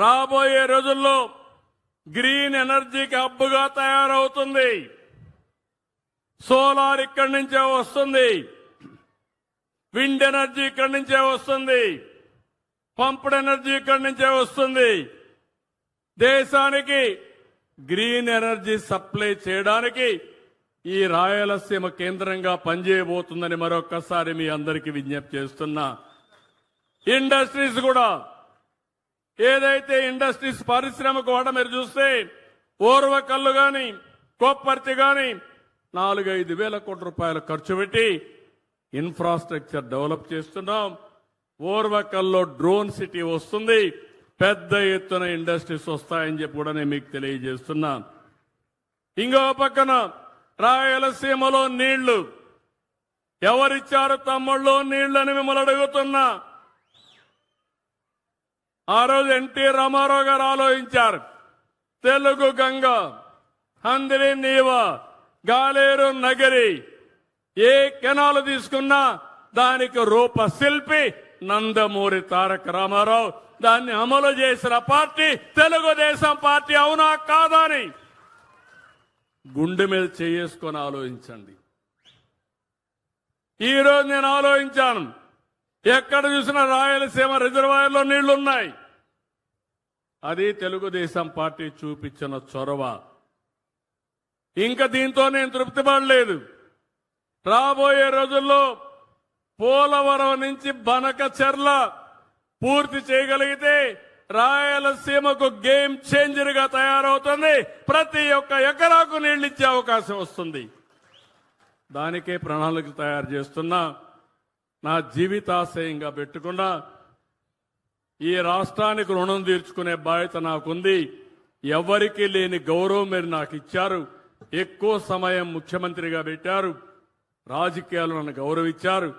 రాబోయే రోజుల్లో గ్రీన్ ఎనర్జీకి హబ్బుగా తయారవుతుంది. సోలార్ ఇక్కడి నుంచే వస్తుంది. విండ్ ఎనర్జీ ఇక్కడి నుంచే వస్తుంది. పంప్డ్ ఎనర్జీ ఇక్కడి నుంచే వస్తుంది. దేశానికి గ్రీన్ ఎనర్జీ సప్లై చేయడానికి ఈ రాయలసీమ కేంద్రంగా పనిచేయబోతుందని మరొక్కసారి మీ అందరికీ విజ్ఞప్తి చేస్తున్నా. ఇండస్ట్రీస్ కూడా ఏదైతే ఇండస్ట్రీస్ పారిశ్రామిక కూడా మీరు చూస్తే ఓర్వకల్లు గాని కొప్పర్తి గాని నాలుగైదు వేల కోట్ల రూపాయలు ఖర్చు పెట్టి ఇన్ఫ్రాస్ట్రక్చర్ డెవలప్ చేస్తున్నాం. ఓర్వకల్లో డ్రోన్ సిటీ వస్తుంది. పెద్ద ఎత్తున ఇండస్ట్రీస్ వస్తాయని చెప్పి కూడా నేను మీకు తెలియజేస్తున్నా. ఇంకో పక్కన రాయలసీమలో నీళ్ళు. ఎవరిచ్చారు తమ్ముళ్ళు నీళ్ళని మిమ్మల్ని అడుగుతున్నా. ఆ రోజు ఎన్టీ రామారావు గారు ఆలోచించారు. తెలుగు గంగ హందిరి నీవ గాలేరు నగరి ఏ కెనాలు తీసుకున్నా దానికి రూప శిల్పి నందమూరి తారక రామారావు. దాన్ని అమలు చేసిన పార్టీ తెలుగుదేశం పార్టీ అవునా కాదా అని. గుండె మీద చేసుకొని ఆలోచించండి. ఈ రోజు నేను ఆలోచించాను. ఎక్కడ చూసినా రాయలసీమ రిజర్వాయర్లో నీళ్ళున్నాయి. అది తెలుగుదేశం పార్టీ చూపించిన చొరవ. ఇంకా దీంతో నేను తృప్తి పడలేదు. రాబోయే రోజుల్లో పోలవరం నుంచి బనకచెర్ల పూర్తి చేయగలిగితే రాయలసీమకు గేమ్ చేంజర్గా తయారవుతుంది. ప్రతి ఒక్క ఎకరాకు నీళ్ళిచ్చే ఇచ్చే అవకాశం వస్తుంది. దానికే ప్రణాళిక తయారు చేస్తున్నా నా జీవితాశయంగా పెట్టుకున్నా ఈ రాష్ట్రానికి రుణం తీర్చుకునే బాధ్యత నాకుంది. ఎవరికీ లేని గౌరవం మీరు నాకు ఇచ్చారు. ఎక్కువ సమయం ముఖ్యమంత్రిగా పెట్టారు. రాజకీయాలు నన్ను గౌరవించారు.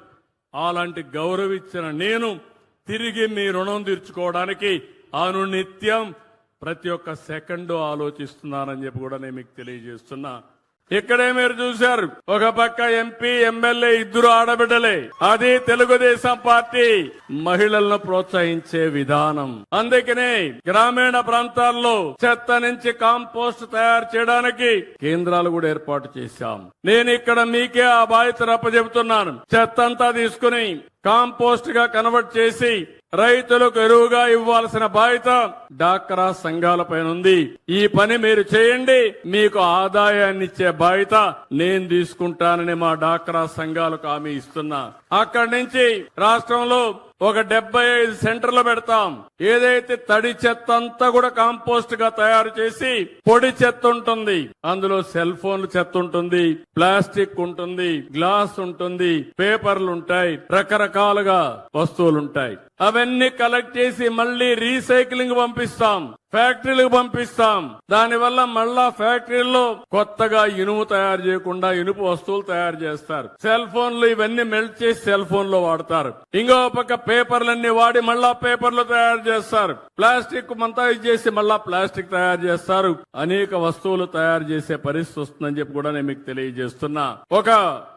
అలాంటి గౌరవించిన నేను తిరిగి మీ రుణం తీర్చుకోవడానికి అనునిత్యం ప్రతి ఒక్క సెకండ్ ఆలోచిస్తున్నానని చెప్పి కూడా నేను మీకు తెలియజేస్తున్నా. ఇక్కడే మీరు చూశారు. ఒక పక్క ఎంపీ ఎమ్మెల్యే ఇద్దరు ఆడబిడ్డలే. అది తెలుగుదేశం పార్టీ మహిళలను ప్రోత్సహించే విధానం. అందుకనే గ్రామీణ ప్రాంతాల్లో చెత్త నుంచి కాంపోస్ట్ తయారు చేయడానికి కేంద్రాలు కూడా ఏర్పాటు చేశాం. నేను ఇక్కడ మీకే ఆ బాధ్యత అప్పచెబుతున్నాను. చెత్త అంతా తీసుకుని కాంపోస్ట్గా కన్వర్ట్ చేసి రైతులకు ఎరువుగా ఇవ్వాల్సిన బాధ్యత డాక్రా సంఘాలపైన ఉంది. ఈ పని మీరు చేయండి. మీకు ఆదాయాన్ని ఇచ్చే బాధ్యత నేను తీసుకుంటానని మా డాక్రా సంఘాలకు హామీ ఇస్తున్నా. అక్కడి నుంచి రాష్ట్రంలో ఒక డెబ్బై ఐదు సెంటర్లు పెడతాం. ఏదైతే తడి చెత్త అంతా కూడా కాంపోస్ట్గా తయారు చేసి పొడి చెత్త ఉంటుంది. అందులో సెల్ ఫోన్లు చెత్త ఉంటుంది ప్లాస్టిక్ ఉంటుంది గ్లాస్ ఉంటుంది పేపర్లు ఉంటాయి రకరకాలుగా వస్తువులు ఉంటాయి. అవన్నీ కలెక్ట్ చేసి మళ్ళీ రీసైక్లింగ్ పంపిస్తాం. ఫ్యాక్టరీలకు పంపిస్తాం. దానివల్ల మళ్ళా ఫ్యాక్టరీల్లో కొత్తగా ఇనుము తయారు చేయకుండా ఇనుపు వస్తువులు తయారు చేస్తారు. సెల్ ఫోన్లు ఇవన్నీ మెల్ట్ చేసి సెల్ ఫోన్లో వాడతారు. ఇంకో పక్క పేపర్లన్నీ వాడి మళ్ళా పేపర్లు తయారు చేస్తారు. ప్లాస్టిక్ మంతా చేసి మళ్ళా ప్లాస్టిక్ తయారు చేస్తారు. అనేక వస్తువులు తయారు చేసే పరిస్థితి వస్తుందని చెప్పి కూడా నేను మీకు తెలియజేస్తున్నా. ఒక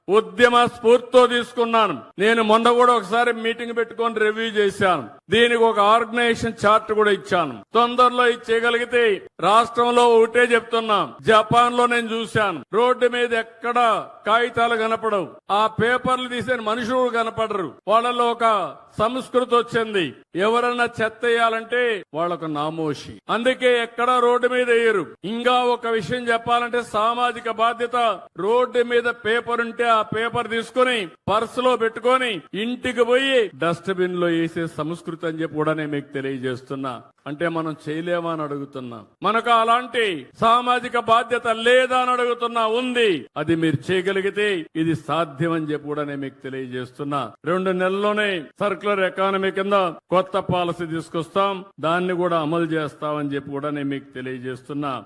ఉద్యమ స్ఫూర్తితో తీసుకున్నాను. నేను మొన్న కూడా ఒకసారి మీటింగ్ పెట్టుకొని రివ్యూ చేశాను. దీనికి ఒక ఆర్గనైజేషన్ చార్ట్ కూడా ఇచ్చాను. తొందరలో ఇచ్చేయగలిగితే రాష్ట్రంలో ఒకటే చెప్తున్నాం. జపాన్లో నేను చూశాను. రోడ్డు మీద ఎక్కడ కాగితాలు కనపడవు. ఆ పేపర్లు తీసిన మనుషులు కనపడరు. వాళ్ళలో ఒక సంస్కృతి వచ్చింది. ఎవరన్నా చెత్త వేయాలంటే వాళ్ళకు నామోషి. అందుకే ఎక్కడ రోడ్డు మీద వేయరు. ఇంకా ఒక విషయం చెప్పాలంటే సామాజిక బాధ్యత రోడ్డు మీద పేపర్ ఉంటే ఆ పేపర్ తీసుకుని పర్సులో పెట్టుకొని ఇంటికి పోయి డస్ట్బిన్లో వేసే సంస్కృతి అని చెప్పి కూడా నేను మీకు తెలియజేస్తున్నా. అంటే మనం చేయలేమా అని అడుగుతున్నా. మనకు అలాంటి సామాజిక బాధ్యత లేదా అని అడుగుతున్నా ఉంది. అది మీరు చేయగలిగితే ఇది సాధ్యం అని చెప్పి కూడా నేను మీకు తెలియజేస్తున్నా. రెండు నెలల్లోనే సర్క్యులర్ ఎకానమీ కింద కొత్త పాలసీ తీసుకొస్తాం. దాన్ని కూడా అమలు చేస్తామని చెప్పి కూడా నేను మీకు తెలియజేస్తున్నా.